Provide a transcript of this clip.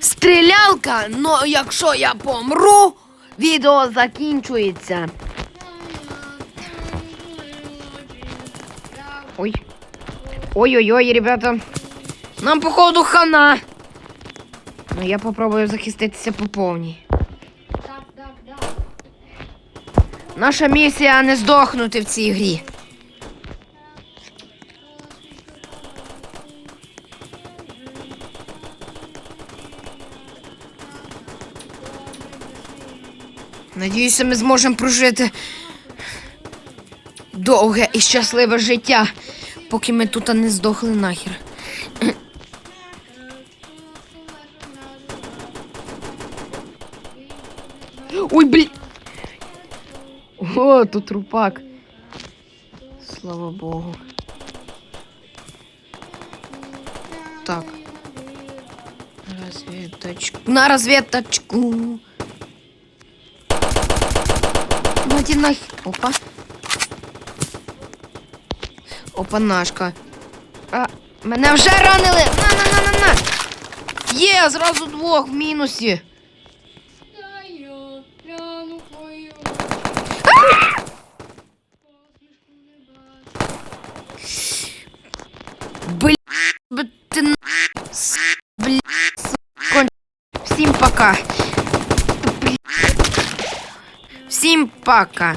Стрілялка, ну якщо я помру, відео закінчується. Ой. Ой-ой-ой, ребята. Нам, походу, хана. Ну, я попробую захиститися по повній. Наша місія не здохнути в цій грі. Надіюся, ми зможемо прожити довге і щасливе життя, поки ми тут не здохли нахер. Ой, блін. О, тут трупак. Слава Богу. Так. Разведочку. На разведочку. Ну. Опа. Опа, нашка. А, мене вже ранили. На-на-на-на-на. Є, зразу двох в мінусі. Блін, ти на... Блін. Всім пока. Всім пока.